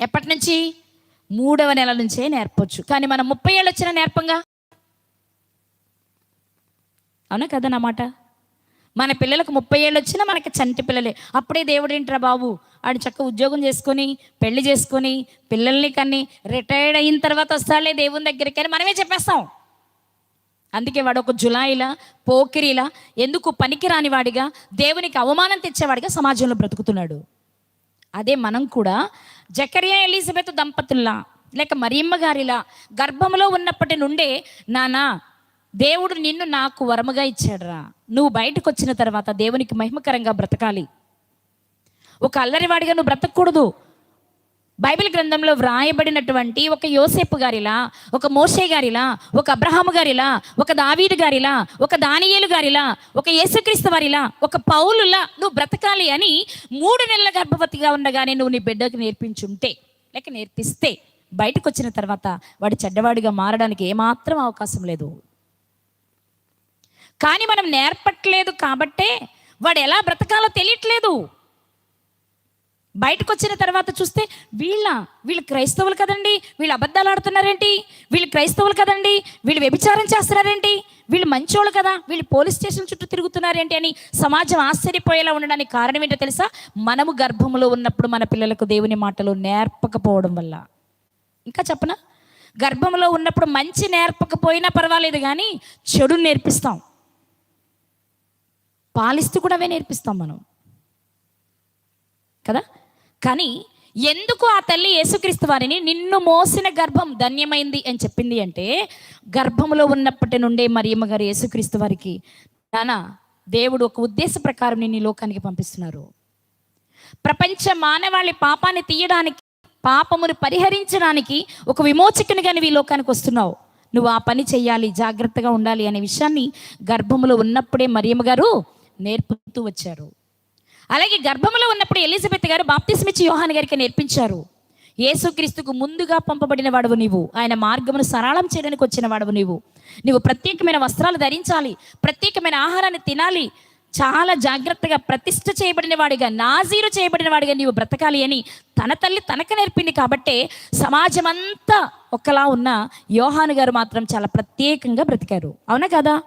ఎప్పటి నుంచి? మూడవ నెల నుంచే నేర్పొచ్చు. కానీ మనం ముప్పై ఏళ్ళు వచ్చినా నేర్పంగా? అవునా కదా నా మాట? మన పిల్లలకు ముప్పై ఏళ్ళు వచ్చినా మనకి చంటి పిల్లలే. అప్పుడే దేవుడు ఏంట్రా బాబు? ఆడు చక్క ఉద్యోగం చేసుకొని పెళ్ళి చేసుకొని పిల్లల్ని కన్ని రిటైర్డ్ అయిన తర్వాత వస్తాలే దేవుని దగ్గరికి అని మనమే చెప్పేస్తాం. అందుకే వాడు ఒక జులాయిలా పోకిరిలా ఎందుకు పనికిరాని వాడిగా దేవునికి అవమానం తెచ్చేవాడిగా సమాజంలో బ్రతుకుతున్నాడు. అదే మనం కూడా జకరియా ఎలిజబెత్ దంపతుల్లా లేక మరియమ్మ గారిలా గర్భంలో ఉన్నప్పటి నుండే నానా దేవుడు నిన్ను నాకు వరముగా ఇచ్చాడురా. నువ్వు బయటకు వచ్చిన తర్వాత దేవునికి మహిమకరంగా బ్రతకాలి. ఒక అల్లరివాడిగా నువ్వు బ్రతకూడదు. బైబిల్ గ్రంథంలో వ్రాయబడినటువంటి ఒక యోసేపు గారిలా ఒక మోషే గారిలా ఒక అబ్రహాము గారిలా ఒక దావీదు గారిలా ఒక దానియేలు గారిలా ఒక యేసుక్రీస్తు వారిలా ఒక పౌలులా నువ్వు బ్రతకాలి అని మూడు నెలల గర్భవతిగా ఉండగానే నువ్వు నీ బిడ్డకు నేర్పించుంటే లేక నేర్పిస్తే బయటకు వచ్చిన తర్వాత వాడు చెడ్డవాడిగా మారడానికి ఏమాత్రం అవకాశం లేదు. కానీ మనం నేర్పట్లేదు కాబట్టే వాడు ఎలా బ్రతకాలో తెలియట్లేదు. బయటకు వచ్చిన తర్వాత చూస్తే వీళ్ళ వీళ్ళు క్రైస్తవులు కదండి వీళ్ళు అబద్ధాలు ఆడుతున్నారేంటి? వీళ్ళు క్రైస్తవులు కదండి వీళ్ళు వ్యభిచారం చేస్తున్నారేంటి? వీళ్ళు మంచోళ్ళు కదా వీళ్ళు పోలీస్ స్టేషన్ చుట్టూ తిరుగుతున్నారేంటి అని సమాజం ఆశ్చర్యపోయేలా ఉండడానికి కారణం ఏంటో తెలుసా? మనము గర్భంలో ఉన్నప్పుడు మన పిల్లలకు దేవుని మాటలు నేర్పకపోవడం వల్ల. ఇంకా చెప్పనా? గర్భంలో ఉన్నప్పుడు మంచి నేర్పకపోయినా పర్వాలేదు కానీ చెడు నేర్పిస్తాం. పాలిస్తూ కూడా అవే నేర్పిస్తాం మనం. కదా? కానీ ఎందుకు ఆ తల్లి యేసుక్రీస్తు వారిని నిన్ను మోసిన గర్భం ధన్యమైంది అని చెప్పింది అంటే గర్భంలో ఉన్నప్పటి నుండే మరియమ్మ గారు యేసుక్రీస్తు వారికి నానా దేవుడు ఒక ఉద్దేశ ప్రకారం నిన్ను ఈ లోకానికి పంపిస్తున్నారు. ప్రపంచ మానవాళి పాపాన్ని తీయడానికి పాపమును పరిహరించడానికి ఒక విమోచకునిగా నువ్వు ఈ లోకానికి వస్తున్నావు. నువ్వు ఆ పని చెయ్యాలి జాగ్రత్తగా ఉండాలి అనే విషయాన్ని గర్భములో ఉన్నప్పుడే మరియమ్మ గారు నేర్పుతూ వచ్చారు. అలాగే గర్భంలో ఉన్నప్పుడు ఎలిజబెత్ గారు బాప్తిస్మిచ్చి యోహాన్ గారికి నేర్పించారు. యేసుక్రీస్తుకు ముందుగా పంపబడిన వాడవు నీవు. ఆయన మార్గమును సరళం చేయడానికి వచ్చిన వాడవు నీవు. నీవు ప్రత్యేకమైన వస్త్రాలు ధరించాలి ప్రత్యేకమైన ఆహారాన్ని తినాలి చాలా జాగ్రత్తగా ప్రతిష్ట చేయబడిన వాడిగా నాజీరు చేయబడిన వాడిగా నీవు బ్రతకాలి అని తన తల్లి తనకు నేర్పింది కాబట్టే సమాజం అంతా ఒకలా ఉన్న యోహాను గారు మాత్రం చాలా ప్రత్యేకంగా బ్రతికారు. అవునా కదా?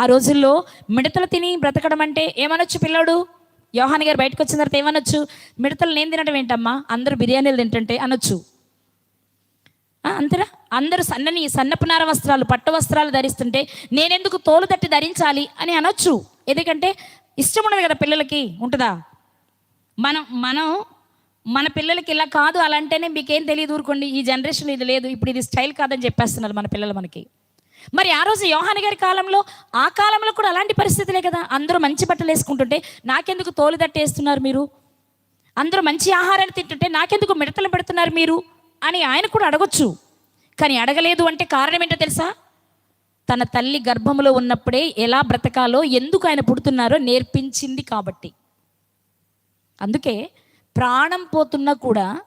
ఆ రోజుల్లో మిడతలు తిని బ్రతకడం అంటే ఏమనొచ్చు పిల్లోడు? యోహాని గారు బయటకు వచ్చిన తర్వాత ఏమనొచ్చు? మిడతలు నేను తినడం ఏంటమ్మా? అందరూ బిర్యానీలు తింటుంటే అనొచ్చు. ఆ, అంతేనా? అందరూ సన్నని సన్నపునార వస్త్రాలు పట్టు వస్త్రాలు ధరిస్తుంటే నేనెందుకు తోలు తట్టి ధరించాలి అని అనొచ్చు. ఎందుకంటే ఇష్టం ఉండదు కదా పిల్లలకి ఉంటుందా? మనం మనం మన పిల్లలకి ఇలా కాదు అలా అంటేనే మీకేం తెలియదు ఊరుకోండి. ఈ జనరేషన్ ఇది లేదు. ఇప్పుడు ఇది స్టైల్ కాదని చెప్పేస్తున్నారు మన పిల్లలు మనకి. మరి ఆ రోజు యోహాని గారి కాలంలో ఆ కాలంలో కూడా అలాంటి పరిస్థితులే కదా? అందరూ మంచి బట్టలు వేసుకుంటుంటే నాకెందుకు తోలు తట్టేస్తున్నారు మీరు? అందరూ మంచి ఆహారాన్ని తింటుంటే నాకెందుకు మిడతలు పెడుతున్నారు మీరు? అని ఆయన కూడా అడగొచ్చు. కానీ అడగలేదు అంటే కారణం ఏంటో తెలుసా? తన తల్లి గర్భంలో ఉన్నప్పుడే ఎలా బ్రతకాలో ఎందుకు ఆయన పుడుతున్నారో నేర్పించింది కాబట్టి. అందుకే ప్రాణం పోతున్నా కూడా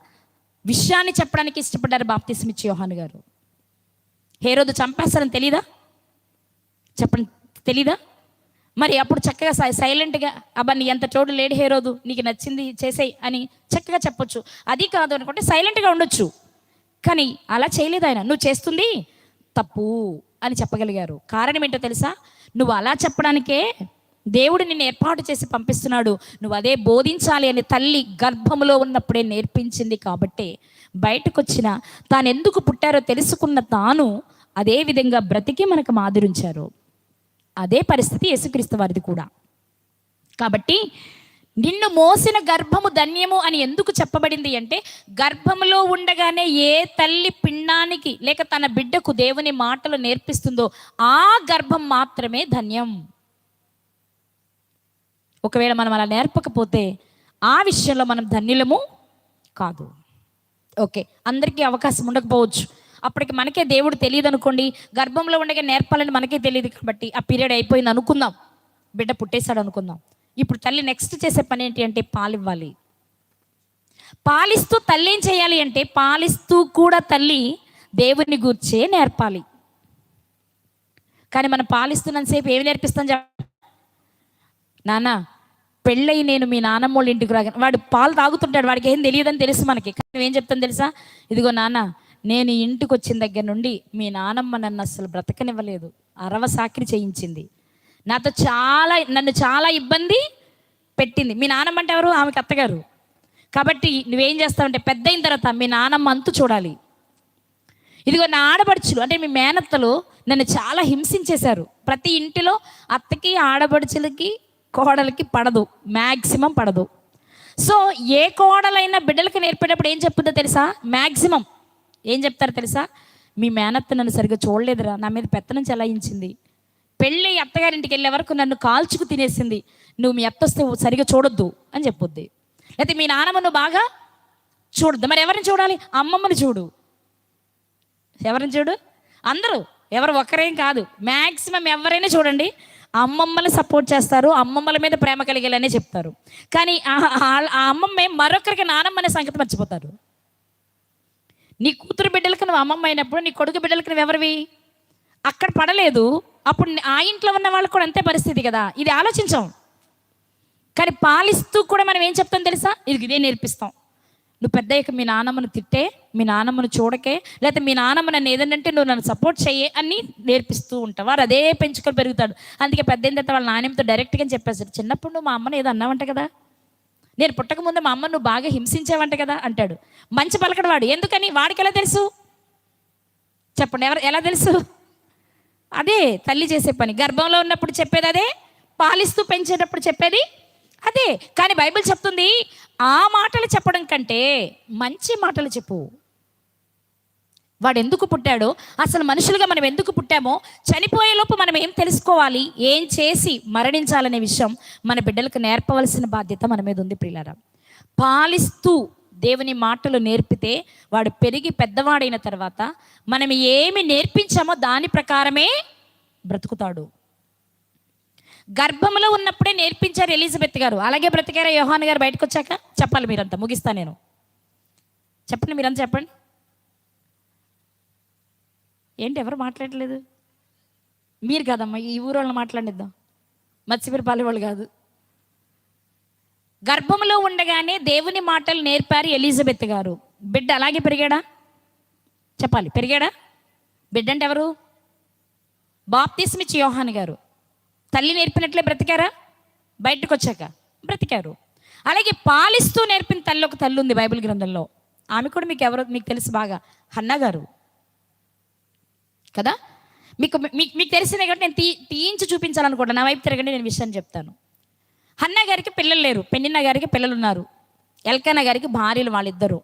విషయాన్ని చెప్పడానికి ఇష్టపడ్డారు బాప్తిస్మిచ్చి యోహాన్ గారు. హేరోదు చంపేస్తారని తెలీదా? చెప్పండి తెలీదా? మరి అప్పుడు చక్కగా సై- సైలెంట్గా అబ్బా నీ ఎంత చోటు లేడు హేరోదు నీకు నచ్చింది చేసేయి అని చక్కగా చెప్పొచ్చు. అది కాదు అనుకుంటే సైలెంట్గా ఉండొచ్చు. కానీ అలా చేయలేదు ఆయన. నువ్వు చేస్తుంది తప్పు అని చెప్పగలిగారు. కారణం ఏంటో తెలుసా? నువ్వు అలా చెప్పడానికే దేవుడు నిన్ను ఏర్పాటు చేసి పంపిస్తున్నాడు. నువ్వు అదే బోధించాలి అని తల్లి గర్భములో ఉన్నప్పుడే నేర్పించింది కాబట్టే బయటకు వచ్చిన తాను ఎందుకు పుట్టారో తెలుసుకున్న తాను అదే విధంగా బ్రతికి మనకు మాదిరించారు. అదే పరిస్థితి యేసుక్రీస్తు వారిది కూడా. కాబట్టి నిన్ను మోసిన గర్భము ధన్యము అని ఎందుకు చెప్పబడింది అంటే గర్భములో ఉండగానే ఏ తల్లి పిండానికి లేక తన బిడ్డకు దేవుని మాటలు నేర్పిస్తుందో ఆ గర్భం మాత్రమే ధన్యం. ఒకవేళ మనం అలా నేర్పకపోతే ఆ విషయంలో మనం ధన్యులము కాదు. ఓకే అందరికీ అవకాశం ఉండకపోవచ్చు. అప్పటికి మనకే దేవుడు తెలియదు అనుకోండి గర్భంలో ఉండగా నేర్పాలని మనకే తెలియదు కాబట్టి ఆ పీరియడ్ అయిపోయింది అనుకుందాం. బిడ్డ పుట్టేశాడు అనుకుందాం. ఇప్పుడు తల్లి నెక్స్ట్ చేసే పని ఏంటి అంటే పాలివ్వాలి. పాలిస్తూ తల్లి ఏం చేయాలి అంటే పాలిస్తూ కూడా తల్లి దేవుని గూర్చే నేర్పాలి. కానీ మనం పాలిస్తున్నంతసేపు ఏమి నేర్పిస్తాం చెప్ప? నాన్న పెళ్ళయి నేను మీ నాన్నమ్మ వాళ్ళ ఇంటికి రాగా వాడు పాలు తాగుతుంటాడు వాడికి ఏం తెలియదని తెలుసు మనకి. కానీ ఏం చెప్తాను తెలుసా? ఇదిగో నాన్న నేను ఇంటికి వచ్చిన దగ్గర నుండి మీ నానమ్మ నన్ను అసలు బ్రతకనివ్వలేదు. అరవ సాకిరి చేయించింది. నాతో చాలా నన్ను చాలా ఇబ్బంది పెట్టింది. మీ నానమ్మ అంటే ఎవరు? ఆమెకి అత్తగారు. కాబట్టి నువ్వేం చేస్తావంటే పెద్ద అయిన తర్వాత మీ నానమ్మ అంతు చూడాలి. ఇదిగో నా ఆడపడుచులు అంటే మీ మేనత్తలు నన్ను చాలా హింసించేశారు. ప్రతి ఇంటిలో అత్తకి ఆడపడుచులకి కోడలకి పడదు. మ్యాక్సిమం పడదు. సో ఏ కోడలైనా బిడ్డలకి నేర్పేటప్పుడు ఏం చెప్పుద్దో తెలుసా? మ్యాక్సిమం ఏం చెప్తారో తెలుసా? మీ మేనత్త నన్ను సరిగ్గా చూడలేదురా నా మీద పెత్తనం చెలాయించింది పెళ్ళి అత్తగారింటికి వెళ్ళే వరకు నన్ను కాల్చుకు తినేసింది. నువ్వు మీ అత్త సరిగా చూడొద్దు అని చెప్పొద్ది. లేకపోతే మీ నాన్నమ్మ నువ్వు బాగా చూడద్దు. మరి ఎవరిని చూడాలి? అమ్మమ్మని చూడు. ఎవరిని చూడు? అందరూ. ఎవరు ఒక్కరేం కాదు. మ్యాక్సిమం ఎవరైనా చూడండి. అమ్మమ్మని సపోర్ట్ చేస్తారు. అమ్మమ్మల మీద ప్రేమ కలిగేలానే చెప్తారు. కానీ ఆ- ఆ అమ్మమ్మే మరొకరికి నానమ్మ అనే సంగతి మర్చిపోతారు. నీ కూతురు బిడ్డలకు నువ్వు అమ్మమ్మ అయినప్పుడు నీ కొడుకు బిడ్డలకు నువ్వు ఎవరివి? అక్కడ పడలేదు. అప్పుడు ఆ ఇంట్లో ఉన్న వాళ్ళకి కూడా అంతే పరిస్థితి కదా. ఇది ఆలోచించాం. కానీ పాలిస్తూ కూడా మనం ఏం చెప్తాం తెలుసా? ఇది ఇదే నేర్పిస్తాం. నువ్వు పెద్దయ్యక మీ నాన్నమ్మను తిట్టే మీ నాన్నమ్మను చూడకే లేకపోతే మీ నాన్నమ్మ నన్ను ఏదంటే నువ్వు నన్ను సపోర్ట్ చేయే అని నేర్పిస్తూ ఉంటావు. వారు అదే పెంచుకొని పెరుగుతాడు. అందుకే పెద్ద తర్వాత వాళ్ళ నాన్నమ్మతో డైరెక్ట్గా చెప్పేసారు చిన్నప్పుడు నువ్వు మా అమ్మను ఏదో అన్నావంట కదా. నేను పుట్టక ముందు మా అమ్మ నువ్వు బాగా హింసించావంట కదా అంటాడు. మంచి పలకడవాడు ఎందుకని? వాడికి ఎలా తెలుసు? చెప్పండి ఎవరు ఎలా తెలుసు? అదే తల్లి చేసే పని. గర్భంలో ఉన్నప్పుడు చెప్పేది అదే పాలిస్తూ పెంచేటప్పుడు చెప్పేది అదే. కానీ బైబిల్ చెప్తుంది ఆ మాటలు చెప్పడం కంటే మంచి మాటలు చెప్పు. వాడు ఎందుకు పుట్టాడో? అసలు మనుషులుగా మనం ఎందుకు పుట్టామో చనిపోయేలోపు మనం ఏం తెలుసుకోవాలి? ఏం చేసి మరణించాలనే విషయం మన బిడ్డలకు నేర్పవలసిన బాధ్యత మన మీద ఉంది ప్రియులారా. పాలిస్తూ దేవుని మాటలు నేర్పితే వాడు పెరిగి పెద్దవాడైన తర్వాత మనం ఏమి నేర్పించామో దాని ప్రకారమే బ్రతుకుతాడు. గర్భంలో ఉన్నప్పుడే నేర్పించారు ఎలిజబెత్ గారు. అలాగే బ్రతికారా యోహాన్ గారు బయటకు వచ్చాక చెప్పాలి మీరంతా. ముగిస్తా నేను. చెప్పండి మీరంతా చెప్పండి. ఏంటి ఎవరు మాట్లాడలేదు? మీరు కాదమ్మా ఈ ఊరు వాళ్ళని మాట్లాడిద్దాం మత్స్యపరిపాలి వాళ్ళు కాదు. గర్భంలో ఉండగానే దేవుని మాటలు నేర్పారు ఎలిజబెత్ గారు. బిడ్డ అలాగే పెరిగాడా? చెప్పాలి పెరిగాడా? బిడ్డ అంటే ఎవరు? బాప్తిస్మిచ్ యోహాన్ గారు. తల్లి నేర్పినట్లే బ్రతికారా? బయటకు వచ్చాక బ్రతికారు. అలాగే పాలిస్తూ నేర్పిన తల్లి ఒక తల్లి ఉంది బైబిల్ గ్రంథంలో. ఆమె కూడా మీకు ఎవరో మీకు తెలుసు బాగా. హన్న గారు. కదా? మీకు మీకు మీకు కాబట్టి నేను తీ తీయించి చూపించాలనుకుంటా నా వైపు తిరగండి నేను విషయం చెప్తాను. హన్న గారికి పిల్లలు లేరు పెన్నిన్న గారికి పిల్లలు ఉన్నారు ఎల్కన్న గారికి భార్యలు వాళ్ళిద్దరు.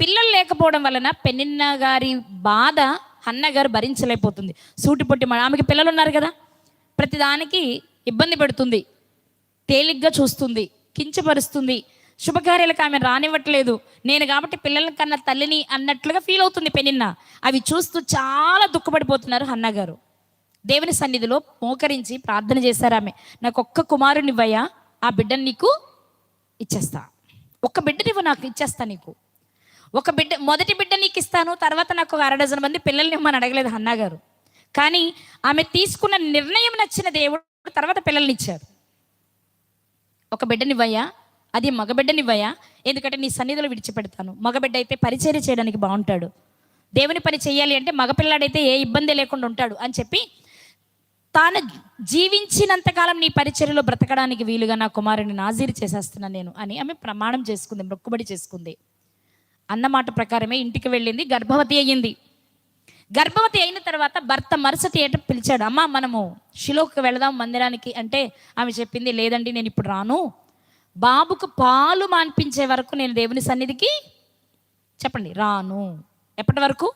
పిల్లలు లేకపోవడం వలన పెన్నిన్న గారి బాధ హన్న గారు భరించలేకపోతుంది. సూటి పొట్టి ఆమెకి పిల్లలు ఉన్నారు కదా? ప్రతిదానికి ఇబ్బంది పెడుతుంది తేలిగ్గా చూస్తుంది కించపరుస్తుంది. శుభకార్యాలకు ఆమె రానివ్వట్లేదు. నేను కాబట్టి పిల్లల కన్నా తల్లిని అన్నట్లుగా ఫీల్ అవుతుంది పెనిన్న. అవి చూస్తూ చాలా దుఃఖపడిపోతున్నారు హన్న గారు. దేవుని సన్నిధిలో మోకరించి ప్రార్థన చేశారు ఆమె. నాకు ఒక్క కుమారుని ఆ బిడ్డను నీకు ఇచ్చేస్తా. ఒక్క బిడ్డనివ్వు నాకు ఇచ్చేస్తా నీకు. ఒక బిడ్డ మొదటి బిడ్డ నీకు ఇస్తాను తర్వాత నాకు ఒక అర డజన్ మంది పిల్లల్ని ఇవ్వమని అడగలేదు హన్నా గారు. కానీ ఆమె తీసుకున్న నిర్ణయం నచ్చిన దేవుడు తర్వాత పిల్లల్ని ఇచ్చారు. ఒక బిడ్డనివ్వయ్యా అది మగబిడ్డనివ్వయా? ఎందుకంటే నీ సన్నిధిలో విడిచిపెడతాను. మగబిడ్డ అయితే పరిచర్య చేయడానికి బాగుంటాడు. దేవుని పని చేయాలి అంటే మగపిల్లాడైతే ఏ ఇబ్బంది లేకుండా ఉంటాడు అని చెప్పి తాను జీవించినంతకాలం నీ పరిచర్యలో బ్రతకడానికి వీలుగా నా కుమారుని నాజీరు చేసేస్తున్నాను నేను అని ఆమె ప్రమాణం చేసుకుంది మొక్కుబడి చేసుకుంది. అన్నమాట ప్రకారమే ఇంటికి వెళ్ళింది గర్భవతి అయ్యింది. గర్భవతి అయిన తర్వాత భర్త మరుసటి ఏట పిలిచాడు అమ్మ మనము షిలోకి వెళదాం మందిరానికి అంటే ఆమె చెప్పింది లేదండి నేను ఇప్పుడు రాను. బాబుకు పాలు మాన్పించే వరకు నేను దేవుని సన్నిధికి చెప్పండి రాను. ఎప్పటి వరకు?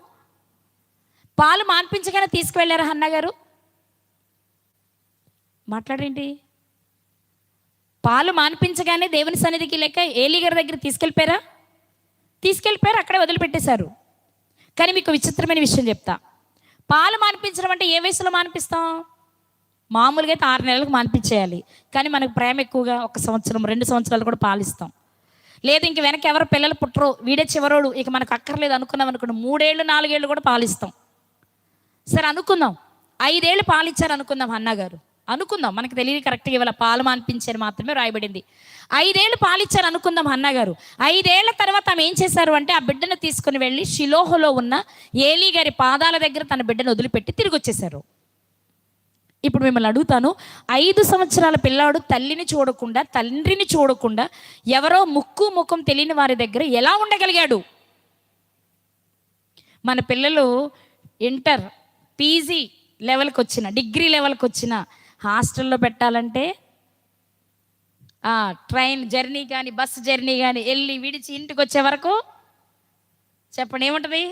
పాలు మాన్పించగానే తీసుకువెళ్ళారా అన్న గారు? మాట్లాడేంటి పాలు మాన్పించగానే దేవుని సన్నిధికి లేక ఏలిగారి దగ్గర తీసుకెళ్ళిపోయారా? తీసుకెళ్ళిపోయారు అక్కడే వదిలిపెట్టేశారు. కానీ మీకు విచిత్రమైన విషయం చెప్తా. పాలు మాన్పించడం అంటే ఏ వయసులో మానిపిస్తాం? మామూలుగా అయితే ఆరు నెలలకు మానిపించేయాలి. కానీ మనకు ప్రేమ ఎక్కువగా ఒక సంవత్సరం రెండు సంవత్సరాలు కూడా పాలిస్తాం. లేదు ఇంక వెనక ఎవరు పిల్లలు పుట్టరు. వీడే చివరోడు. ఇక మనకు అక్కర్లేదు అనుకున్నాం అనుకోండి మూడేళ్ళు నాలుగేళ్ళు కూడా పాలిస్తాం. సరే అనుకుందాం. ఐదేళ్ళు పాలిచ్చారు అనుకుందాం అన్నగారు అనుకుందాం. మనకు తెలియదు కరెక్ట్గా ఇవాళ పాలు మాన్పించారు మాత్రమే రాయబడింది. ఐదేళ్ళు పాలిచ్చారు అనుకుందాం అన్నగారు ఐదేళ్ళ తర్వాత ఆమె ఏం చేశారు అంటే ఆ బిడ్డను తీసుకుని వెళ్ళి షిలోహలో ఉన్న ఏలీ గారి పాదాల దగ్గర తన బిడ్డను వదిలిపెట్టి తిరిగి వచ్చేశారు ఇప్పుడు మిమ్మల్ని అడుగుతాను ఐదు సంవత్సరాల పిల్లాడు తల్లిని చూడకుండా తండ్రిని చూడకుండా ఎవరో ముక్కు ముఖం తెలియని వారి దగ్గర ఎలా ఉండగలిగాడు? మన పిల్లలు ఇంటర్ పీజీ లెవెల్కి వచ్చిన డిగ్రీ లెవెల్కి వచ్చిన హాస్టల్లో పెట్టాలంటే ట్రైన్ జర్నీ కానీ బస్సు జర్నీ కానీ వెళ్ళి విడిచి ఇంటికి వచ్చే వరకు చెప్పండి ఏముంటుంది?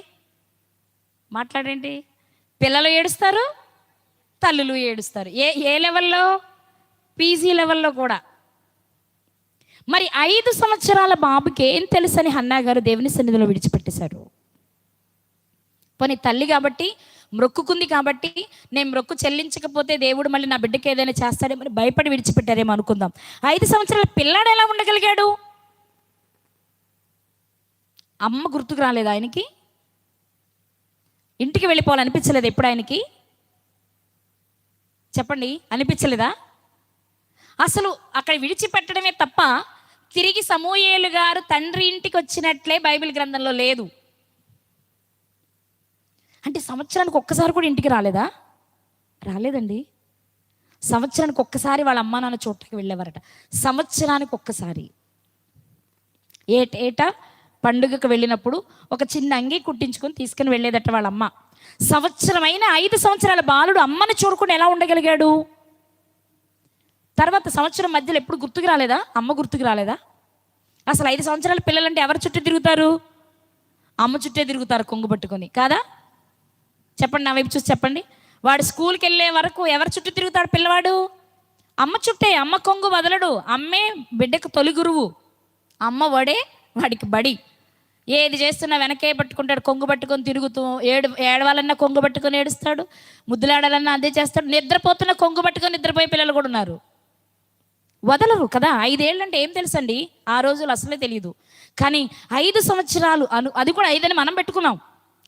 మాట్లాడేంటి? పిల్లలు ఏడుస్తారు? తల్లులు ఏడుస్తారు. ఏ ఏ లెవెల్లో? పీజీ లెవెల్లో కూడా. మరి ఐదు సంవత్సరాల బాబుకి ఏం తెలుసని హన్నా గారు దేవుని సన్నిధిలో విడిచిపెట్టేశారు. పోనీ తల్లి కాబట్టి మ్రొక్కుకుంది కాబట్టి నేను మ్రొక్కు చెల్లించకపోతే దేవుడు మళ్ళీ నా బిడ్డకి ఏదైనా చేస్తాడేమని భయపడి విడిచిపెట్టారేమో అనుకుందాం. ఐదు సంవత్సరాల పిల్లాడు ఎలా ఉండగలిగాడు? అమ్మ గుర్తుకు రాలేదు ఆయనకి? ఇంటికి వెళ్ళిపోవాలనిపించలేదు ఎప్పుడు ఆయనకి? చెప్పండి అనిపించలేదా? అసలు అక్కడ విడిచిపెట్టడమే తప్ప తిరిగి సమూయేలు గారు తండ్రి ఇంటికి వచ్చినట్లే బైబిల్ గ్రంథంలో లేదు. అంటే సంవత్సరానికి ఒక్కసారి కూడా ఇంటికి రాలేదా? రాలేదండి. సంవత్సరానికి ఒక్కసారి వాళ్ళ అమ్మా నాన్న చోటకి వెళ్ళేవారట. సంవత్సరానికి ఒక్కసారి. ఏట ఏటా పండుగకు వెళ్ళినప్పుడు ఒక చిన్న అంగి కుట్టించుకొని తీసుకుని వెళ్ళేదట వాళ్ళ అమ్మ. సంవత్సరమైన ఐదు సంవత్సరాల బాలుడు అమ్మని చూడకుండా ఎలా ఉండగలిగాడు? తర్వాత సంవత్సరం మధ్యలో ఎప్పుడు గుర్తుకు రాలేదా? అమ్మ గుర్తుకు రాలేదా? అసలు ఐదు సంవత్సరాల పిల్లలంటే ఎవరి చుట్టూ తిరుగుతారు? అమ్మ చుట్టే తిరుగుతారు కొంగు పట్టుకొని. కాదా? చెప్పండి నా వైపు చూసి చెప్పండి. వాడు స్కూల్కి వెళ్ళే వరకు ఎవరి చుట్టూ తిరుగుతాడు పిల్లవాడు? అమ్మ చుట్టే అమ్మ కొంగు వదలడు. అమ్మే బిడ్డకు తొలి గురువు. అమ్మ వడే వాడికి బడి. ఏది చేస్తున్నా వెనకే పట్టుకుంటాడు కొంగు పట్టుకొని తిరుగుతూ ఏడు ఏడవాలన్నా కొంగు పట్టుకొని ఏడుస్తాడు ముద్దులాడాలన్నా అదే చేస్తాడు నిద్రపోతున్న కొంగు పట్టుకొని నిద్రపోయే పిల్లలు కూడా ఉన్నారు. వదలరు కదా? ఐదేళ్ళంటే ఏం తెలుసండి? ఆ రోజులు అసలే తెలియదు కానీ ఐదు సంవత్సరాలు అను అది కూడా ఐదని మనం పెట్టుకున్నాం.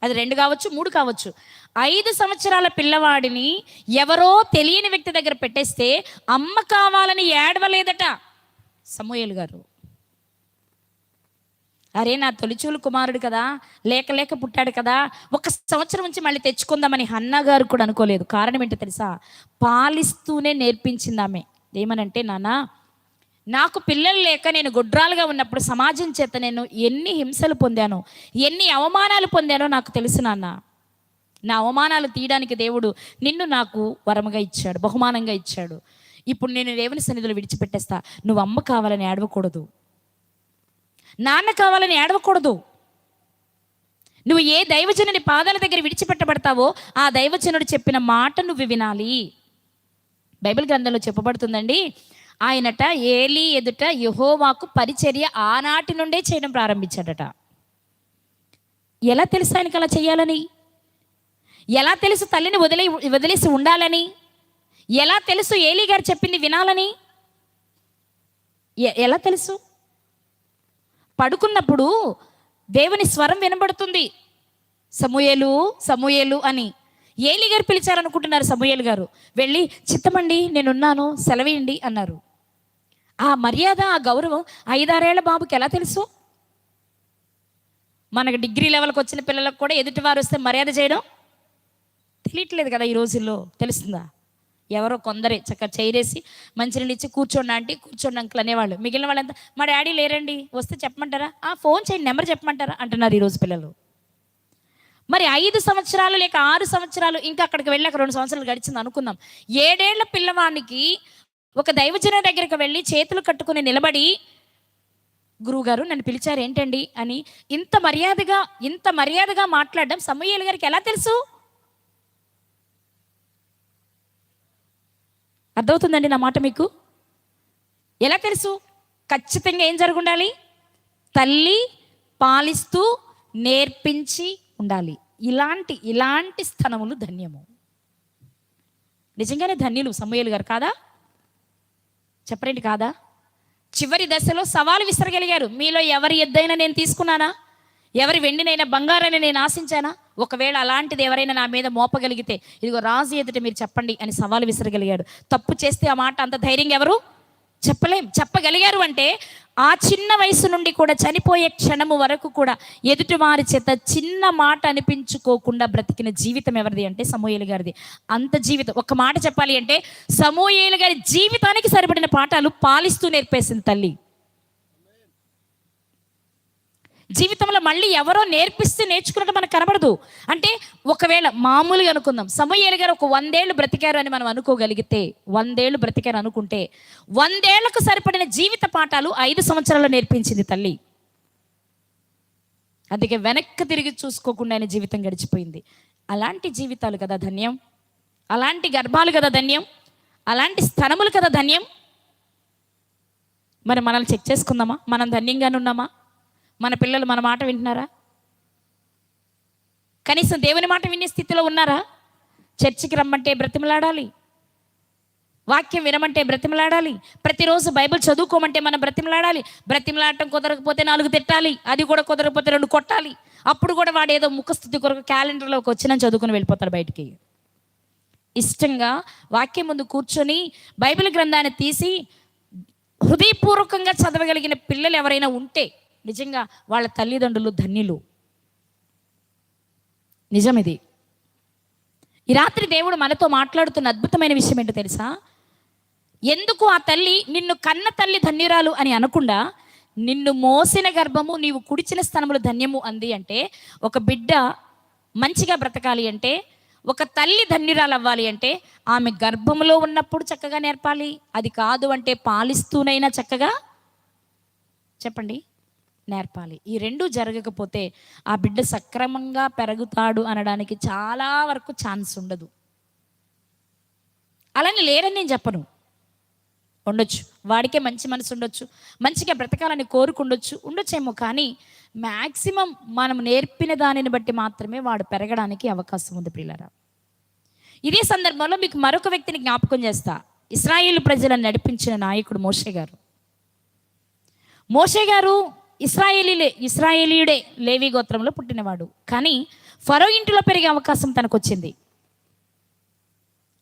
అది రెండు కావచ్చు మూడు కావచ్చు. ఐదు సంవత్సరాల పిల్లవాడిని ఎవరో తెలియని వ్యక్తి దగ్గర పెట్టేస్తే అమ్మ కావాలని ఏడవలేదట. సమూయలు గారు. అరే నా తొలిచూలు కుమారుడు కదా లేక లేక పుట్టాడు కదా ఒక సంవత్సరం నుంచి మళ్ళీ తెచ్చుకుందామని హన్నా గారు కూడా అనుకోలేదు. కారణం ఏంటో తెలుసా? పాలిస్తూనే నేర్పించింది ఆమె. ఏమనంటే నాన్న నాకు పిల్లలు లేక నేను గుడ్రాలుగా ఉన్నప్పుడు సమాజం చేత నేను ఎన్ని హింసలు పొందాను ఎన్ని అవమానాలు పొందానో నాకు తెలుసు నాన్న. నా అవమానాలు తీయడానికి దేవుడు నిన్ను నాకు వరముగా ఇచ్చాడు బహుమానంగా ఇచ్చాడు. ఇప్పుడు నేను దేవుని సన్నిధిలో విడిచిపెట్టేస్తా. నువ్వు అమ్మ కావాలని ఏడవకూడదు. నాన్న కావాలని ఏడవకూడదు. నువ్వు ఏ దైవజనుని పాదాల దగ్గర విడిచిపెట్టబడతావో ఆ దైవజనుడు చెప్పిన మాట నువ్వు వినాలి. బైబిల్ గ్రంథంలో చెప్పబడుతుందండి ఆయనట ఏలి ఎదుట యహోవాకు పరిచర్య ఆనాటి నుండే చేయడం ప్రారంభించాడట. ఎలా తెలుసు ఆయనకి అలా చేయాలని? ఎలా తెలుసు తల్లిని వదిలే వదిలేసి ఉండాలని? ఎలా తెలుసు ఏలి గారు చెప్పింది వినాలని? ఎ- ఎలా తెలుసు? పడుకున్నప్పుడు దేవుని స్వరం వినబడుతుంది. సమూయేలు సమూయేలు అని. ఏలి గారు పిలిచారనుకుంటున్నారు సమూయేలు గారు. వెళ్ళి చిత్తమండి నేనున్నాను సెలవేయండి అన్నారు. ఆ మర్యాద ఆ గౌరవం ఐదారేళ్ళ బాబుకి ఎలా తెలుసు? మనకు డిగ్రీ లెవెల్కి వచ్చిన పిల్లలకు కూడా ఎదుటివారు వస్తే మర్యాద చేయడం? తెలియట్లేదు కదా ఈ రోజుల్లో. తెలుస్తుందా? ఎవరో కొందరే చక్కగా చైరేసి మంచినీళ్ళు ఇచ్చి కూర్చోండి అంటే కూర్చోండి అంకుల్ అనేవాళ్ళు. మిగిలిన వాళ్ళంతా మా డాడీ లేరండి వస్తే చెప్పమంటారా? ఆ ఫోన్ చేయండి నెంబర్ చెప్పమంటారా? అంటున్నారు ఈరోజు పిల్లలు. మరి ఐదు సంవత్సరాలు లేక ఆరు సంవత్సరాలు ఇంకా అక్కడికి వెళ్ళాక రెండు సంవత్సరాలు గడిచింది అనుకుందాం. ఏడేళ్ళ పిల్లవానికి ఒక దైవజన దగ్గరికి వెళ్ళి చేతులు కట్టుకుని నిలబడి గురువుగారు నన్ను పిలిచారు ఏంటండి? అని ఇంత మర్యాదగా ఇంత మర్యాదగా మాట్లాడడం సమూహేలు గారికి ఎలా తెలుసు? అర్థమవుతుందండి నా మాట మీకు? ఎలా తెలుసు? ఖచ్చితంగా ఏం జరుగుండాలి? తల్లి పాలిస్తూ నేర్పించి ఉండాలి. ఇలాంటి ఇలాంటి స్థనములు ధన్యము. నిజంగానే ధన్యులు సమూహలు గారు కాదా? చెప్పరండి కాదా? చివరి దశలో సవాలు విసరగలిగారు. మీలో ఎవరి ఎద్దైనా నేను తీసుకున్నానా? ఎవరి వెండినైనా బంగారాన్ని నేను ఆశించానా? ఒకవేళ అలాంటిది ఎవరైనా నా మీద మోపగలిగితే ఇదిగో రాజు ఎదుట మీరు చెప్పండి అని సవాలు విసరగలిగాడు. తప్పు చేస్తే ఆ మాట అంత ధైర్యం ఎవరు? చెప్పలేం. చెప్పగలిగారు అంటే ఆ చిన్న వయసు నుండి కూడా చనిపోయే క్షణము వరకు కూడా ఎదుటివారి చేత చిన్న మాట అనిపించుకోకుండా బ్రతికిన జీవితం ఎవరిది అంటే సమూహేలు గారిది. అంత జీవితం. ఒక మాట చెప్పాలి అంటే సమూహేలు గారి జీవితానికి సరిపడిన పాఠాలు పాలిస్తూ నేర్పేసింది తల్లి. జీవితంలో మళ్ళీ ఎవరో నేర్పిస్తే నేర్చుకున్నట్టు మనకు కనబడదు. అంటే ఒకవేళ మామూలుగా అనుకుందాం. సమూహేలు గారు ఒక వందేళ్ళు బ్రతికారు అని మనం అనుకోగలిగితే వందేళ్ళు బ్రతికారు అనుకుంటే వందేళ్ళకు సరిపడిన జీవిత పాఠాలు ఐదు సంవత్సరాలు నేర్పించింది తల్లి. అందుకే వెనక్కి తిరిగి చూసుకోకుండా ఆయన జీవితం గడిచిపోయింది. అలాంటి జీవితాలు కదా ధన్యం. అలాంటి గర్భాలు కదా ధన్యం. అలాంటి స్థనములు కదా ధన్యం. మరి మనల్ని చెక్ చేసుకుందామా? మనం ధన్యంగానే ఉన్నామా? మన పిల్లలు మన మాట వింటున్నారా? కనీసం దేవుని మాట వినే స్థితిలో ఉన్నారా? చర్చికి రమ్మంటే బ్రతిమలాడాలి. వాక్యం వినమంటే బ్రతిమలాడాలి. ప్రతిరోజు బైబిల్ చదువుకోమంటే మనం బ్రతిమలాడాలి. బ్రతిమలాడటం కుదరకపోతే నాలుగు తిట్టాలి. అది కూడా కుదరకపోతే రెండు కొట్టాలి. అప్పుడు కూడా వాడు ఏదో ముఖస్థుతి కొరకు క్యాలెండర్లోకి వచ్చిన చదువుకుని వెళ్ళిపోతాడు బయటికి. ఇష్టంగా వాక్యం ముందు కూర్చొని బైబిల్ గ్రంథాన్ని తీసి హృదయపూర్వకంగా చదవగలిగిన పిల్లలు ఎవరైనా ఉంటే నిజంగా వాళ్ళ తల్లిదండ్రులు ధన్యులు. నిజమిది. ఈ రాత్రి దేవుడు మనతో మాట్లాడుతున్న అద్భుతమైన విషయం ఏంటో తెలుసా? ఎందుకు ఆ తల్లి నిన్ను కన్న తల్లి ధన్యురాలు అని అనకుండా నిన్ను మోసిన గర్భము నీవు కుడిచిన స్థనములు ధన్యము అంది అంటే ఒక బిడ్డ మంచిగా బ్రతకాలి అంటే ఒక తల్లి ధన్యురాలు అవ్వాలి అంటే ఆమె గర్భంలో ఉన్నప్పుడు చక్కగా నేర్పాలి. అది కాదు అంటే పాలిస్తూనైనా చక్కగా? చెప్పండి. నేర్పాలి. ఈ రెండు జరగకపోతే ఆ బిడ్డ సక్రమంగా పెరుగుతాడు అనడానికి చాలా వరకు ఛాన్స్ ఉండదు. అలానే లేరని నేను చెప్పను. ఉండొచ్చు. వాడికే మంచి మనసు ఉండొచ్చు. మంచిగా బ్రతకాలని కోరుకుండొచ్చు ఉండొచ్చేమో కానీ మ్యాక్సిమం మనం నేర్పిన దానిని బట్టి మాత్రమే వాడు పెరగడానికి అవకాశం ఉంది పిల్లరా ఇదే సందర్భంలో మీకు మరొక వ్యక్తిని జ్ఞాపకం చేస్తా. ఇస్రాయేల్ ప్రజలను నడిపించిన నాయకుడు మోషే గారు. మోషే గారు ఇస్రాయేలీలే ఇస్రాయేలీయుడే లేవి గోత్రంలో పుట్టినవాడు. కానీ ఫరో ఇంటిలో పెరిగే అవకాశం తనకు వచ్చింది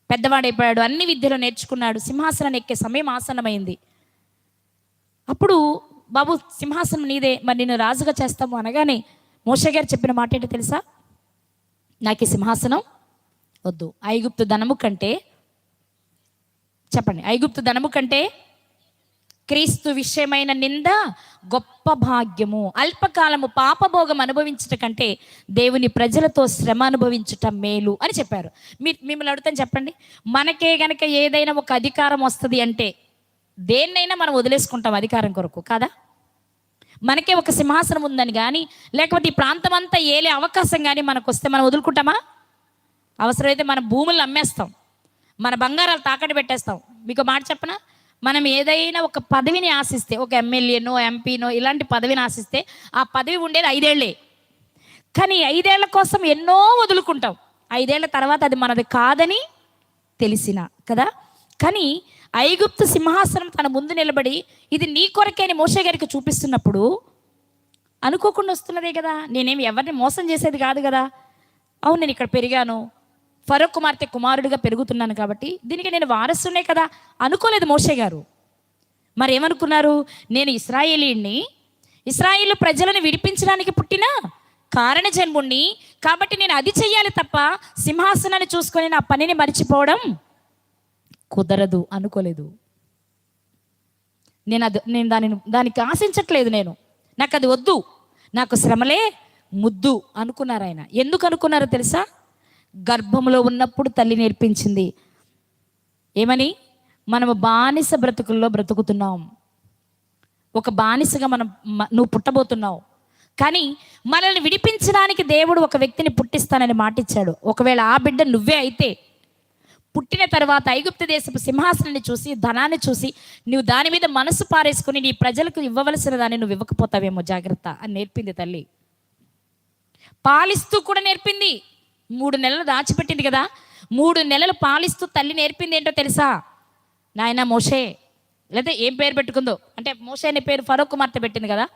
పెద్దవాడైపోయాడు అన్ని విద్యలు నేర్చుకున్నాడు సింహాసనం ఎక్కే సమయం ఆసనమైంది అప్పుడు బాబు సింహాసనం నీదే మరి నేను రాజుగా చేస్తాము అనగానే మోష గారు చెప్పిన మాట ఏంటో తెలుసా? నాకు ఈ సింహాసనం వద్దు. ఐగుప్తు ధనము కంటే చెప్పండి ఐగుప్తు ధనము కంటే క్రీస్తు విషయమైన నింద గొప్ప భాగ్యము. అల్పకాలము పాపభోగం అనుభవించుట కంటే దేవుని ప్రజలతో శ్రమ అనుభవించుట మేలు అని చెప్పారు. మీ మిమ్మల్ని అడుగుతాను చెప్పండి. మనకే గనక ఏదైనా ఒక అధికారం వస్తుంది అంటే దేన్నైనా మనం వదిలేసుకుంటాం అధికారం కొరకు కాదా? మనకే ఒక సింహాసనం ఉందని కానీ లేకపోతే ఈ ప్రాంతం అంతా ఏలే అవకాశం కానీ మనకు వస్తే మనం వదులుకుంటామా? అవసరమైతే మన భూములను అమ్మేస్తాం. మన బంగారాలు తాకట్టు పెట్టేస్తాం. మీకు మాట చెప్పనా? మనం ఏదైనా ఒక పదవిని ఆశిస్తే ఒక ఎమ్మెల్యేనో ఎంపీనో ఇలాంటి పదవిని ఆశిస్తే ఆ పదవి ఉండేది ఐదేళ్ళే. కానీ ఐదేళ్ళ కోసం ఎన్నో వదులుకుంటాం. ఐదేళ్ళ తర్వాత అది మనది కాదని తెలిసిన కదా? కానీ ఐగుప్తు సింహాసనం తన ముందు నిలబడి ఇది నీ కొరకే అని మోషే గారికి చూపిస్తున్నప్పుడు అనుకోకుండా వస్తున్నదే కదా? నేనేమి ఎవరిని మోసం చేసేది కాదు కదా? అవును నేను ఇక్కడ పెరిగాను. ఫరో కుమార్తె కుమారుడిగా పెరుగుతున్నాను కాబట్టి దీనికి నేను వారసునే కదా అనుకోలేదు మోషే గారు. మరి ఏమనుకున్నారు నేను ఇస్రాయేలీని ఇస్రాయేల్ ప్రజలను విడిపించడానికి పుట్టిన కారణ జన్ముణ్ణి కాబట్టి నేను అది చెయ్యాలి తప్ప సింహాసనాన్ని చూసుకొని నా పనిని మర్చిపోవడం కుదరదు అనుకోలేదు. నేను అది నేను దానిని దానికి ఆశించట్లేదు నేను. నాకు అది వద్దు నాకు శ్రమలే ముద్దు అనుకున్నారు ఆయన. ఎందుకు అనుకున్నారో తెలుసా? గర్భంలో ఉన్నప్పుడు తల్లి నేర్పించింది. ఏమని? మనము బానిస బ్రతుకుల్లో బ్రతుకుతున్నాం. ఒక బానిసగా మనం నువ్వు పుట్టబోతున్నావు. కానీ మనల్ని విడిపించడానికి దేవుడు ఒక వ్యక్తిని పుట్టిస్తానని మాటిచ్చాడు. ఒకవేళ ఆ బిడ్డ నువ్వే అయితే పుట్టిన తర్వాత ఐగుప్త దేశపు సింహాసనాన్ని చూసి ధనాన్ని చూసి నువ్వు దాని మీద మనసు పారేసుకుని నీ ప్రజలకు ఇవ్వవలసిన దాన్ని నువ్వు ఇవ్వకపోతావేమో జాగ్రత్త అని నేర్పింది తల్లి. పాలిస్తూ కూడా నేర్పింది. మూడు నెలలు దాచిపెట్టింది కదా. మూడు నెలలు పాలిస్తూ తల్లి నేర్పింది ఏంటో తెలుసా? నాయన మోషే. లేదా ఏం పేరు పెట్టుకుందో? అంటే మోషే అనే పేరు ఫరో కుమార్తె పెట్టింది కదా.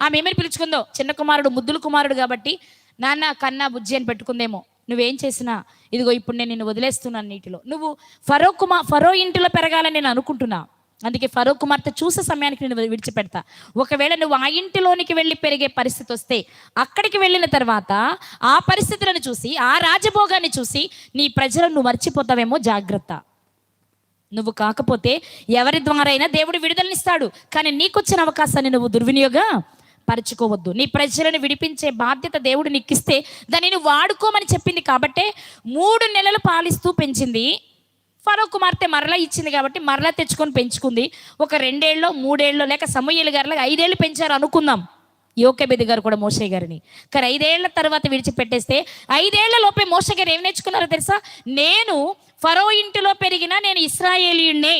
ఆమె ఏమని పిలుచుకుందో? చిన్న కుమారుడు ముద్దుల కుమారుడు కాబట్టి నాన్న కన్నా బుజ్జి అని పెట్టుకుందేమో. నువ్వేం చేసినా? ఇదిగో ఇప్పుడు నేను నిన్ను వదిలేస్తున్నాను నీటిలో. నువ్వు ఫరో కుమార్ ఫరో ఇంటిలో పెరగాలని నేను అనుకుంటున్నా. అందుకే ఫరో కుమార్తె చూసే సమయానికి నేను విడిచిపెడతా. ఒకవేళ నువ్వు ఆ ఇంటిలోనికి వెళ్ళి పెరిగే పరిస్థితి వస్తే అక్కడికి వెళ్ళిన తర్వాత ఆ పరిస్థితులను చూసి ఆ రాజభోగాన్ని చూసి నీ ప్రజలను నువ్వు మర్చిపోతావేమో జాగ్రత్త. నువ్వు కాకపోతే ఎవరి ద్వారా అయినా దేవుడు విడుదలనిస్తాడు. కానీ నీకొచ్చిన అవకాశాన్ని నువ్వు దుర్వినియోగ పరచుకోవద్దు. నీ ప్రజలను విడిపించే బాధ్యత దేవుడు నీకు ఇస్తే దాన్ని నువ్వు వాడుకోమని చెప్పింది కాబట్టే మూడు నెలలు పాలిస్తూ పెంచింది ఫరో కుమార్తె మరలా ఇచ్చింది కాబట్టి మరలా తెచ్చుకొని పెంచుకుంది. ఒక రెండేళ్ళలో మూడేళ్ళలో లేక సమూహలు గారిలో ఐదేళ్ళు పెంచారు అనుకుందాం. యోకెబెది గారు కూడా మోసే గారిని. కానీ ఐదేళ్ళ తర్వాత విడిచిపెట్టేస్తే ఐదేళ్ళ లోపే మోస గారు ఏం నేర్చుకున్నారో తెలుసా? నేను ఫరో ఇంటిలో పెరిగిన నేను ఇస్రాయేలీయుణ్ణే.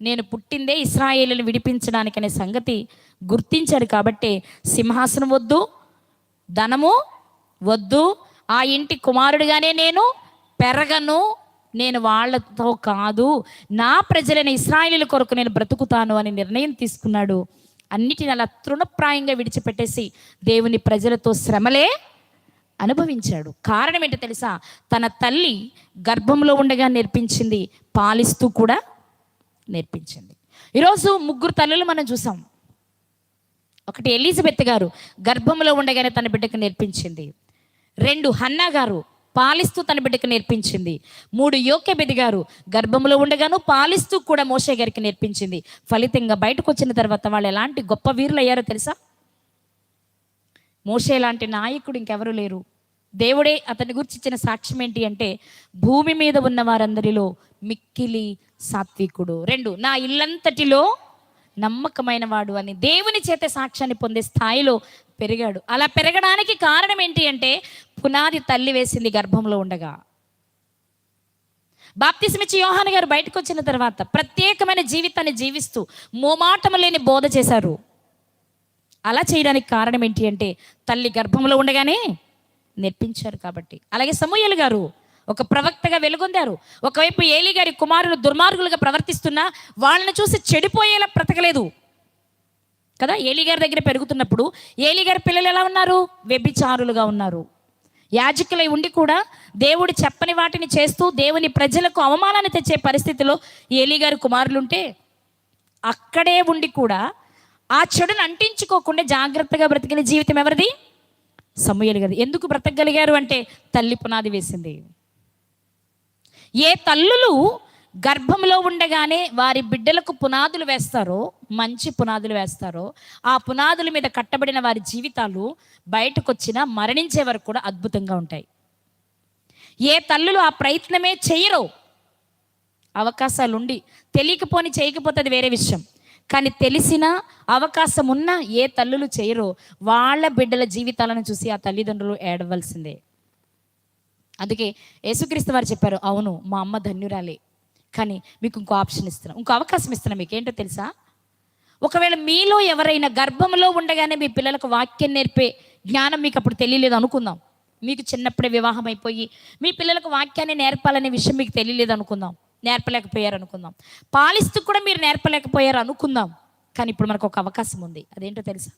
నేను పుట్టిందే ఇస్రాయేలీని విడిపించడానికనే సంగతి గుర్తించాడు కాబట్టి సింహాసనం వద్దు ధనము వద్దు ఆ ఇంటి కుమారుడిగానే నేను పెరగను నేను వాళ్ళతో కాదు నా ప్రజలైన ఇస్రాయిలీల కొరకు నేను బ్రతుకుతాను అని నిర్ణయం తీసుకున్నాడు. అన్నిటిని అలా తృణప్రాయంగా విడిచిపెట్టేసి దేవుని ప్రజలతో శ్రమలే అనుభవించాడు. కారణం ఏంటో తెలుసా? తన తల్లి గర్భంలో ఉండగా నేర్పించింది పాలిస్తూ కూడా నేర్పించింది. ఈరోజు ముగ్గురు తల్లులు మనం చూసాం. ఒకటి ఎలిజబెత్ గారు గర్భంలో ఉండగానే తన బిడ్డకు నేర్పించింది. రెండు హన్నా గారు పాలిస్తూ తన బిడ్డకు నేర్పించింది. మూడు యోకెబెది గారు గర్భంలో ఉండగాను పాలిస్తూ కూడా మోషే గారికి నేర్పించింది. ఫలితంగా బయటకు వచ్చిన తర్వాత వాళ్ళు ఎలాంటి గొప్ప వీరులు అయ్యారో తెలుసా? మోషే లాంటి నాయకుడు ఇంకెవరు లేరు. దేవుడే అతని గురించి ఇచ్చిన సాక్ష్యం ఏంటి అంటే భూమి మీద ఉన్న వారందరిలో మిక్కిలి సాత్వికుడు. రెండు నా ఇల్లంతటిలో నమ్మకమైన వాడు అని దేవుని చేత సాక్ష్యాన్ని పొందే స్థాయిలో పెరిగాడు. అలా పెరగడానికి కారణం ఏంటి అంటే పునాది తల్లి వేసింది గర్భంలో ఉండగా. బాప్తిసమిచ్చి యోహాన్ గారు బయటకు వచ్చిన తర్వాత ప్రత్యేకమైన జీవితాన్ని జీవిస్తూ మోమాటము లేని బోధ చేశారు. అలా చేయడానికి కారణం ఏంటి అంటే తల్లి గర్భంలో ఉండగానే నేర్పించారు కాబట్టి. అలాగే సమూహలు గారు ఒక ప్రవక్తగా వెలుగొందారు. ఒకవైపు ఏలి గారి కుమారులు దుర్మార్గులుగా ప్రవర్తిస్తున్నా వాళ్ళని చూసి చెడిపోయేలా బ్రతకలేదు. కదా? ఏలిగారి దగ్గర పెరుగుతున్నప్పుడు ఏలిగారి పిల్లలు ఎలా ఉన్నారు? వ్యభిచారులుగా ఉన్నారు. యాజకులై ఉండి కూడా దేవుడు చెప్పని వాటిని చేస్తూ దేవుని ప్రజలకు అవమానాన్ని తెచ్చే పరిస్థితిలో ఏలిగారి కుమారులుంటే అక్కడే ఉండి కూడా ఆ చెడును అంటించుకోకుండా జాగ్రత్తగా బ్రతికిన జీవితం ఎవరిది? సమూహలు గారి ఎందుకు బ్రతకగలిగారు అంటే తల్లి పునాది వేసింది. ఏ తల్లులు గర్భంలో ఉండగానే వారి బిడ్డలకు పునాదులు వేస్తారో మంచి పునాదులు వేస్తారో ఆ పునాదుల మీద కట్టబడిన వారి జీవితాలు బయటకు వచ్చినా మరణించే వరకు కూడా అద్భుతంగా ఉంటాయి. ఏ తల్లులు ఆ ప్రయత్నమే చేయరో. అవకాశాలు ఉండి తెలియకపోని చేయకపోతే అది వేరే విషయం. కానీ తెలిసిన అవకాశం ఉన్న ఏ తల్లులు చేయరో. వాళ్ళ బిడ్డల జీవితాలను చూసి ఆ తల్లిదండ్రులు ఏడవలసిందే. అందుకే యేసుక్రీస్తు వారు చెప్పారు అవును మా అమ్మ ధన్యురాలే. కానీ మీకు ఇంకో ఆప్షన్ ఇస్తున్నాను ఇంకో అవకాశం ఇస్తున్నాను మీకు ఏంటో తెలుసా? ఒకవేళ మీలో ఎవరైనా గర్భంలో ఉండగానే మీ పిల్లలకు వాక్యం నేర్పే జ్ఞానం మీకు అప్పుడు తెలియలేదు అనుకుందాం. మీకు చిన్నప్పుడే వివాహం అయిపోయి మీ పిల్లలకు వాక్యాన్ని నేర్పాలనే విషయం మీకు తెలియలేదు అనుకుందాం. నేర్పలేకపోయారు అనుకుందాం. పాలిస్తూ కూడా మీరు నేర్పలేకపోయారు అనుకుందాం. కానీ ఇప్పుడు మనకు ఒక అవకాశం ఉంది. అదేంటో తెలుసా?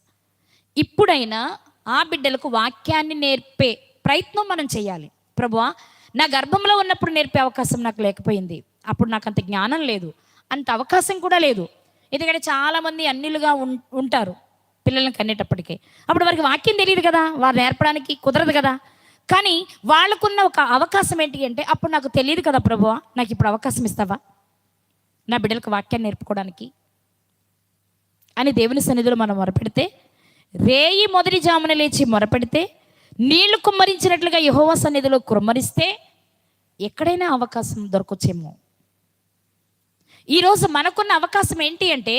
ఇప్పుడైనా ఆ బిడ్డలకు వాక్యాన్ని నేర్పే ప్రయత్నం మనం చేయాలి. ప్రభువా నా గర్భంలో ఉన్నప్పుడు నేర్పే అవకాశం నాకు లేకపోయింది. అప్పుడు నాకు అంత జ్ఞానం లేదు. అంత అవకాశం కూడా లేదు. ఎందుకంటే చాలామంది అన్నిలుగా ఉం- ఉంటారు పిల్లల్ని కనేటప్పటికే అప్పుడు వారికి వాక్యం తెలియదు కదా. వారు నేర్పడానికి కుదరదు కదా. కానీ వాళ్ళకున్న ఒక అవకాశం ఏంటి అంటే అప్పుడు నాకు తెలియదు కదా ప్రభు నాకు ఇప్పుడు అవకాశం ఇస్తావా? నా బిడ్డలకు వాక్యాన్ని నేర్పుకోవడానికి. అని దేవుని సన్నిధిలో మనం మొరపెడితే రేయి మొదటి జామున లేచి మొరపెడితే నీళ్ళు కుమ్మరించినట్లుగా యహోవ సన్నిధిలో కుమ్మరిస్తే ఎక్కడైనా అవకాశం దొరకొచ్చేమో. ఈరోజు మనకున్న అవకాశం ఏంటి అంటే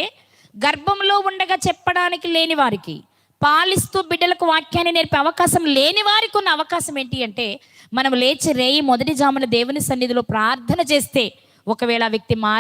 గర్భంలో ఉండగా చెప్పడానికి లేని వారికి పాలిస్తూ బిడ్డలకు వాక్యాన్ని నేర్పే అవకాశం లేని వారికి ఉన్న అవకాశం ఏంటి అంటే మనం లేచి రేయి మొదటి జామున దేవుని సన్నిధిలో ప్రార్థన చేస్తే ఒకవేళ ఆ వ్యక్తి మా